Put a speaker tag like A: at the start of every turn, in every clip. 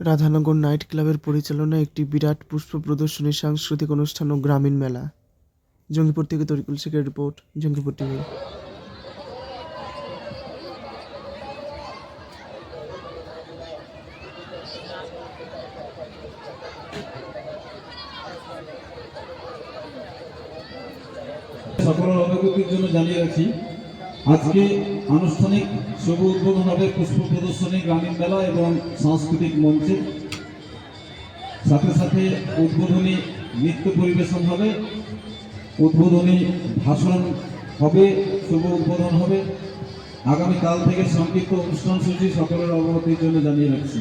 A: Radhanagar night ক্লাবের পরিচালনায় একটি বিরাট পুষ্প প্রদর্শনী সাংস্কৃতিক অনুষ্ঠান ও গ্রামীণ মেলা। জঙ্গিপুর থেকে তরিকুল শেখের রিপোর্ট, জঙ্গিপুর টিভি।
B: সকলের অবগতির জন্য জানিয়ে রাখি আজকে আনুষ্ঠানিক শুভ উদ্বোধন হবে পুষ্প প্রদর্শনী গ্রামীণ মেলা এবং সাংস্কৃতিক মঞ্চে। সাথে সাথে উদ্বোধনী নৃত্য পরিবেশন হবে। উদ্বোধনী ভাষণ হবে, শুভ উদ্বোধন হবে। আগামীকাল থেকে সংক্ষিপ্ত অনুষ্ঠান সূচি সকলের অবগতির জন্য জানিয়ে রাখছি।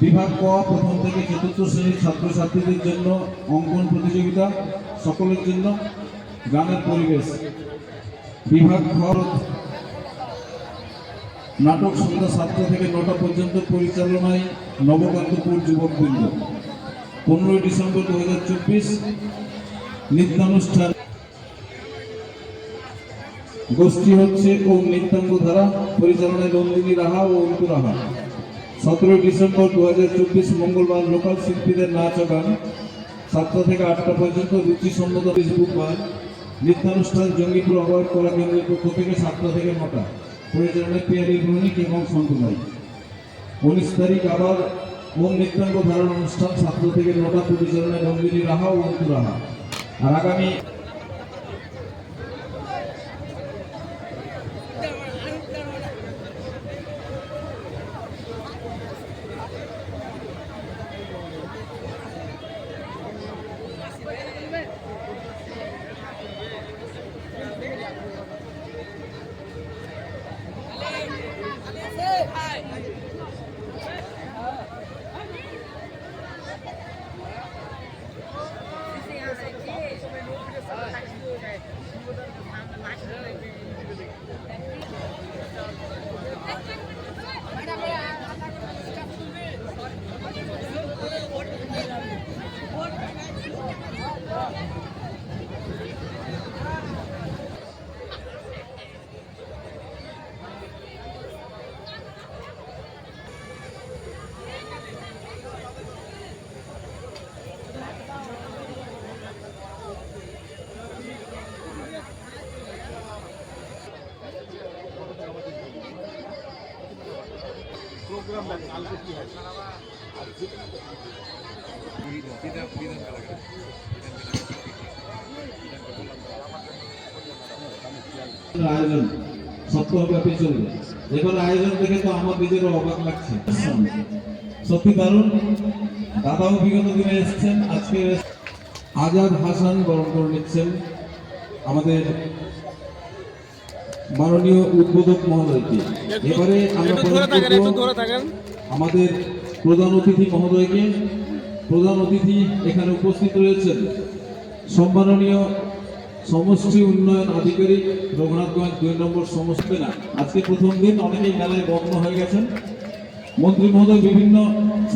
B: বিভাগ ক, প্রথম থেকে চতুর্থ শ্রেণির ছাত্রছাত্রীদের জন্য অঙ্কন প্রতিযোগিতা সকলের জন্য। গ্রামের পরিবেশ। বিভাগ খ নাটক সন্ধ্যা সাতটা থেকে নটা পর্যন্ত পরিচালনায় নবকান্তপুর যুবকবৃন্দ। পনেরোই ডিসেম্বর দু হাজার চব্বিশ নৃত্যানুষ্ঠান। গোষ্ঠী হচ্ছে ও নৃত্যাঙ্গ ধারা পরিচালনায় নন্দিনী রাহা ও অন্তু রাহা। সতেরোই ডিসেম্বর দু হাজার চব্বিশ মঙ্গলবার লোকাল শিল্পীদের নাচ গান। সাতটা থেকে আটটা পর্যন্ত রুচি সম্মত ফেসবুক বার নৃত্যানুষ্ঠান জঙ্গিপুর অবয়ব কলা কেন্দ্রের পক্ষ থেকে সাতটা থেকে নটা পরিচালনায় পেয়ারি ভৌমিক এবং সন্তমাই উনিশ তারিখ আবার ওম নৃত্যাঙ্গ ধারণ অনুষ্ঠান সাতটা থেকে নটা পরিচালনায় নন্দিনী রাহা ও অন্তু রাহা। আর আগামী doing. আয়োজন সপ্তাহব্যাপী চলবে এবার আয়োজন দেখে তো আমার নিজেরও অবাক লাগছে। সত্যি দারুণ। দাদাও বিগত দিনে এসেছেন, আজকে আজাদ হাসান বরণ করে নিচ্ছেন আমাদের মাননীয় উদ্বোধক মহোদয়কে। এবারে আমরা আমাদের প্রধান অতিথি মহোদয়কে। প্রধান অতিথি এখানে উপস্থিত রয়েছেন সম্মাননীয় সমষ্টি উন্নয়ন আধিকারিক রঘুনাথগঞ্জ দুই নম্বর সমষ্টি না আজকে প্রথম দিন অনেকেই মেলায় বন্ধ হয়ে গেছেন। মন্ত্রী মহোদয় বিভিন্ন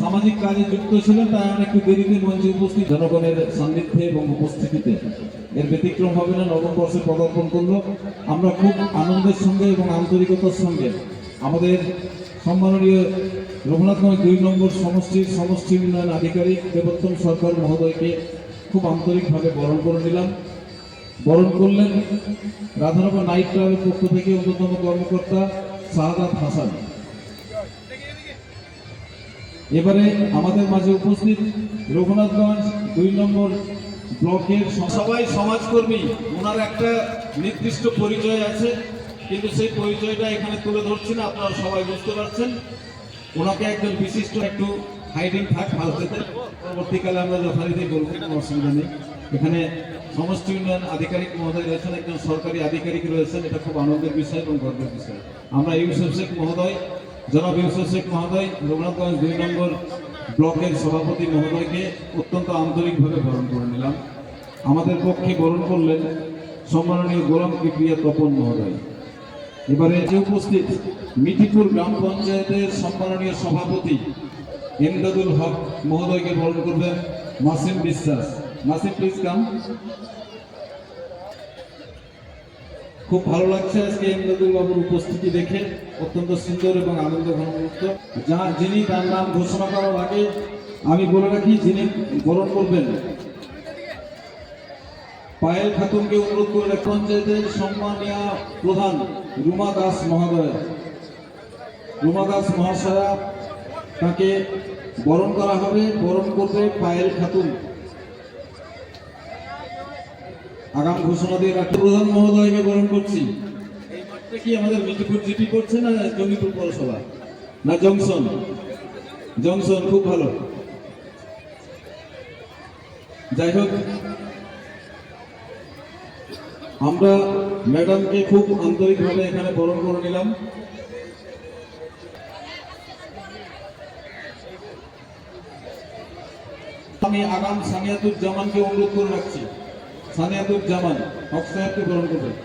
B: সামাজিক কাজে যুক্ত ছিলেন, তাই আমরা একটু দেরিতে মঞ্চে উপস্থিত জনগণের সান্নিধ্যে এবং উপস্থিতিতে। এর ব্যতিক্রম হবে না, নবম বর্ষে পদার্পণ করল। আমরা খুব আনন্দের সঙ্গে এবং আন্তরিকতার সঙ্গে আমাদের সম্মাননীয় রঘুনাথগঞ্জ দুই নম্বর সমষ্টির সমষ্টি উন্নয়ন আধিকারিক দেবোত্তম সরকার মহোদয়কে খুব আন্তরিকভাবে বরণ করে নিলাম। বরণ করলেন রাধানগর নাইট ক্লাবের পক্ষ থেকে অন্যতম কর্মকর্তা শাহাদাত হাসান। এবারে আমাদের মাঝে উপস্থিত রঘুনাথগঞ্জ দুই নম্বর ব্লকের সবাই সমাজকর্মী, ওনার একটা নির্দিষ্ট পরিচয় আছে, কিন্তু সেই পরিচয়টা এখানে তুলে ধরছি না, আপনারা সবাই বুঝতে পারছেন। ওনাকে একজন বিশিষ্ট একটু হাইডিং থাক ফালতেতে পরবর্তীকালে আমরা যথারীতি বলব, কোনো অসুবিধা নেই। এখানে সমষ্টি উন্নয়ন আধিকারিক মহোদয় রয়েছেন, একজন সরকারি আধিকারিক রয়েছেন, এটা খুব আনন্দের বিষয় এবং গর্বের বিষয়। আমরা ইউসুফ শেখ মহোদয় জনাব ইউসুফ শেখ মহোদয় রঘুনাথগঞ্জ দুই নম্বর ব্লকের সভাপতি মহোদয়কে অত্যন্ত আন্তরিকভাবে বরণ করে নিলাম। আমাদের পক্ষে বরণ করলেন সম্মাননীয় গোলাম কিপ্রিয়া তপন মহোদয়। এবারে যে উপস্থিত মিঠিপুর গ্রাম পঞ্চায়েতের সম্মাননীয় সভাপতি এমদাদুল হক মহোদয়কে বরণ করবেন মাসিম বিশ্বাস। মাসিম প্লিজ কাম খুব ভালো লাগছে আজকে ইমদাদুল বাবুর উপস্থিতি দেখে। অত্যন্ত সুন্দর এবং আনন্দ ঘনমুক্ত। যা যিনি তার নাম ঘোষণা করার আগে আমি বলে রাখি, যিনি বরণ করবেন, পায়েল খাতুনকে অনুরোধ করে পঞ্চায়েতের সম্মানীয় প্রধান রুমা দাস মহোদয়। রুমা দাস মহাশয়া, তাকে বরণ করা হবে। বরণ করবে পায়েল খাতুন। আগাম ঘোষণা দিয়ে প্রধান মহোদয়কে বরণ করছি। এই মাঠটা কি আমাদের মিটিপুর জিপি করছে না জঙ্গিপুর পৌরসভা? না জংশন? জংশন, খুব ভালো। যাই হোক, আমরা ম্যাডামকে খুব আন্তরিকভাবে এখানে বরণ করে নিলাম। আমি আগাম সানিয়াতুর জামানকে অনুরোধ করে রাখছি। সানিয়াতুর জামান হক সাহেবকে বরণ করবেন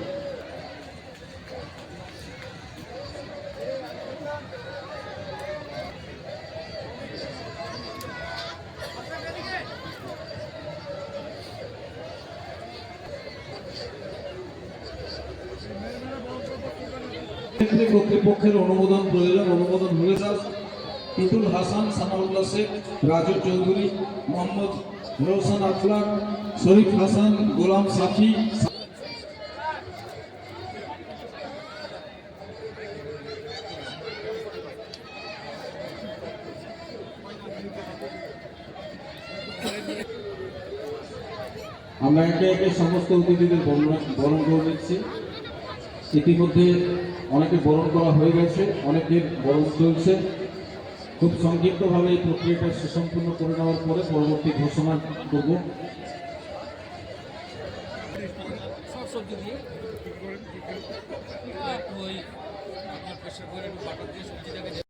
B: কর্তৃপক্ষের অনুমোদন প্রয়োজন, অনুমোদন হয়ে যাক। ইতুল হাসান সানাউল্লাহ শেখ রাজু চৌধুরী, মোহাম্মদ রোশন আখলাক, শরীফ হাসান, গোলাম সাফি। আমরা একে একে সমস্ত অতিথিদের বরণ বরণ করে নিচ্ছি। ইতিমধ্যে অনেকে বরণ করা হয়ে গেছে, অনেকের বরণ চলছে। খুব সংক্ষিপ্তভাবে এই প্রক্রিয়াটা সুসম্পূর্ণ করে নেওয়ার পরে পরবর্তী ঘোষণা করব।
C: দিয়ে